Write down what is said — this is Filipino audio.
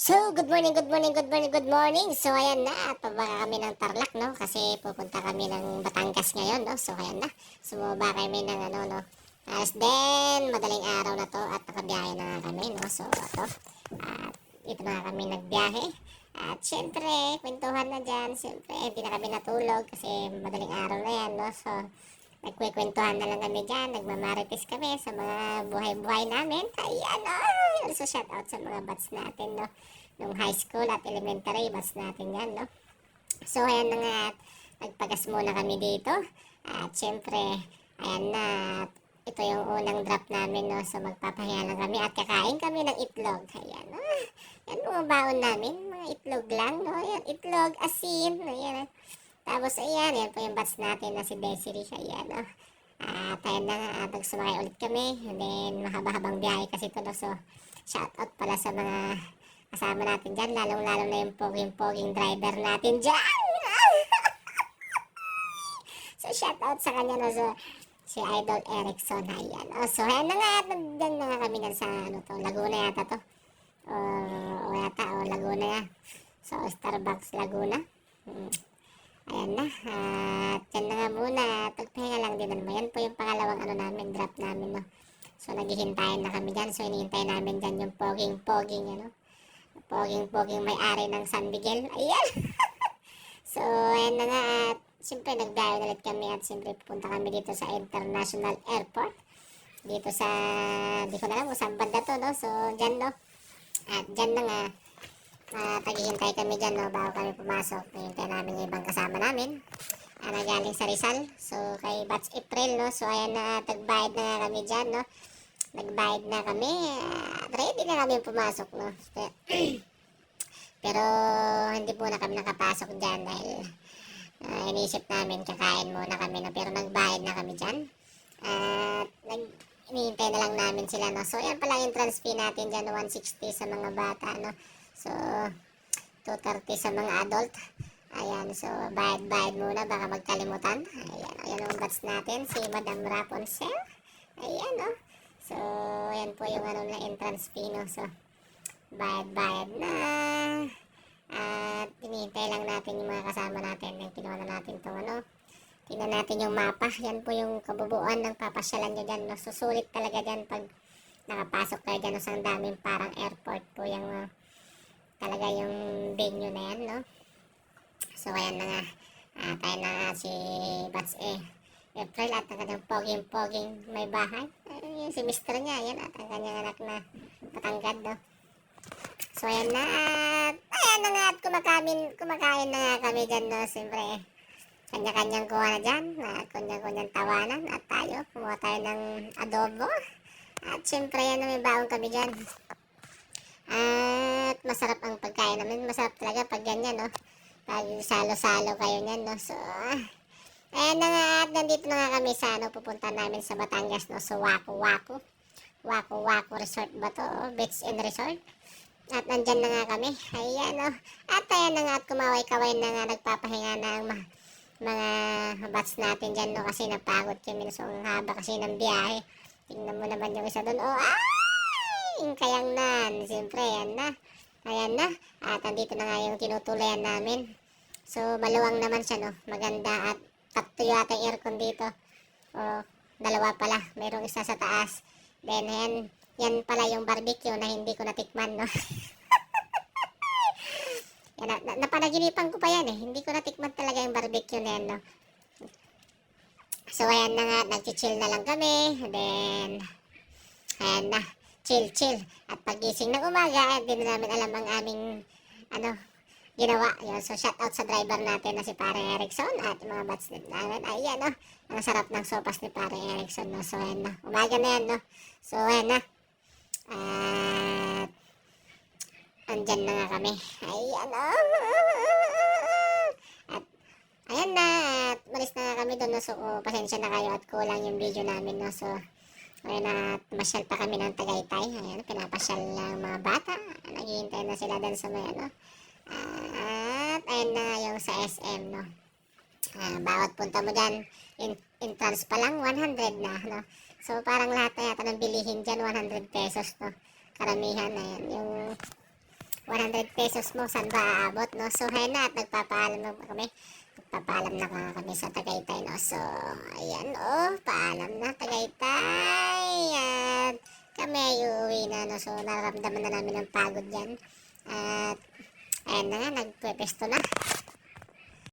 So, good morning, good morning, good morning, good morning. So, ayan na, at pababa kami ng Tarlac, no? Kasi pupunta kami ng Batangas ngayon, no? So, ayan na. Sumaba kami ng ano, no? As then, madaling araw na to at nakabiyahe na kami, no? So, ito. At ito na kami nagbiyahe. At syempre, kwentuhan na dyan. Syempre, hindi na kami natulog kasi madaling araw na yan, no? So, nagkwekwentuhan na lang kami dyan. Nagmamarites kami sa mga buhay-buhay namin. Ayan, oh! Also, shout out sa mga bats natin, no? Nung high school at elementary, bats natin yan, no? So, ayan na nga. Nagpagas muna kami dito. At syempre, ayan na. Ito yung unang drop namin, no? So, magpapahinga lang kami at kakain kami ng itlog. Ayan, ah. Yan mga baon namin. Mga itlog lang, no? Ayan, itlog, asin. Ayan, ah. Tapos, ayan, yan po yung bats natin na si Desiree. Ayan, no? At ayan na nga, at nagsumakay ulit kami. And then, mahaba-habang biyahe kasi ito, no? So, shout out pala sa mga kasama natin dyan. Lalong-lalo na yung poging-poging driver natin dyan. so, shout out sa kanya, no? So, si Idol Erickson. Ayan. Oh, so, ayan na nga. Nandyan na nga kami dyan sa, ano to, Laguna yata to. O, o yata, o Laguna ya. So, Starbucks Laguna. Hmm. Ayan na. At yan na nga muna. Tagpahinga lang din naman. Yan po yung pangalawang ano namin, drop namin, no. So, naghihintayin na kami dyan. So, hinihintay namin dyan yung poging-poging, ano. Poging-poging may-ari ng San Miguel. Ayan. so, ayan na nga. At, siyempre, nagdayo ulit kami. At, siyempre, pupunta kami dito sa International Airport. Dito sa, di ko na alam kung saan banda to, no. So, dyan, no. At, dyan na nga. At, naghihintay kami dyan, no. Bago kami pumasok. Hintay namin yung ibang kasama namin. Ah, na galing sa Rizal. So, kay Batch April, no. So, ayan na, tagbayad na kami dyan, no. Nagbayad na kami. At ready na kami pumasok, no. Pe- Pero, hindi muna kami nakapasok dyan dahil ah, inisip namin kakain muna kami, no. Pero nagbayad na kami dyan. At, nag, inihintay na lang namin sila, no. So, yan pala yung entrance fee natin dyan, 160 sa mga bata, no. So, 230 sa mga adult. Ayan, so bayad-bayad muna, baka magkalimutan. Ayan, ayan ang bats natin, si Madam Rapunzel. Ayan, no. So, ayan po yung ano na entrance fee, no. So, bayad-bayad na. At hinihintay lang natin yung mga kasama natin. Yung kinuha na natin itong ano. Tingnan natin yung mapa. Yan po yung kabubuan ng papasyalan nyo dyan, no. Susulit talaga dyan pag nakapasok kayo dyan, no. Sa daming parang airport po yung uh, talaga yung venue na yan, no. So, ayan na nga. Ah, tayo na nga si Bats E. April at ang kanyang poging-poging may bahay. Ayun yung si Mr. niya. Ayan at ang kanyang anak na patanggad, no. So, ayan na. At, ayan na nga at kumakain, kumakain na nga kami dyan, no. Siyempre, kanya-kanyang kuha na dyan. At kanya-kanyang tawanan. At tayo, kumuha tayo ng adobo. At siyempre, yan may baong kami dyan. At masarap ang pagkain namin. Masarap talaga pag ganyan, no. Pag salo-salo kayo niyan, no. So, ah, ayan na nga. At nandito na nga kami sa, ano, pupunta namin sa Batangas, no. So, Waku Waku. Waku Waku Resort ba to? Oh? Beach and Resort. At nandyan na nga kami. Ayan, no. At ayan na nga. At kumaway-kaway na nga. Nagpapahinga na ang ma- mga bats natin dyan, no. Kasi napagod kami. So, ang haba kasi ng biyahe. Tingnan mo naman yung isa doon. Oh, ay! Yung kayang nan. Siyempre, yan na. Ayan na. At andito na nga yung tinutulayan namin. So, maluwang naman siya, no? Maganda at tatlo yata yung aircon dito. O, dalawa pala. Merong isa sa taas. Then, yan, yan pala yung barbecue na hindi ko natikman, no? yan, na, na, napanaginipan ko pa yan, eh. Hindi ko natikman talaga yung barbecue na yan, no? So, ayan na nga. Nag-chill na lang kami. Then, ayan na chill chill. At pagising ng umaga hindi na namin alam ang aming ano ginawa. Yun so shout out sa driver natin na si Pare Erickson at mga bats namin. Ayan no ang sarap ng sopas ni Pare Erickson no? So ayan na. Umaga na yan no? So ayan na. At andyan na nga kami. Ayan no at ayan na. At malis na kami doon no? So pasensya na kayo at kulang yung video namin no? So ngayon na masyal pa kami ng Tagaytay. Ayan, pinapasyal ng mga bata. Naghihintay na sila doon sa may ano. At ayun na yung sa SM, no. Uh, bawat punta mo dyan, in, entrance pa lang, 100 na, no. So, parang lahat na yata ng bilihin dyan, 100 pesos, no. Karamihan, ayan, yung 100 pesos mo, saan ba aabot, no? So, ayun na, at nagpapaalam na kami nagpapaalam na kami sa Tagaytay, no? So, ayan, oh, paalam na, Tagaytay. ano, so nararamdaman na namin ang pagod yan. At ayan na nga, nagpwepesto na.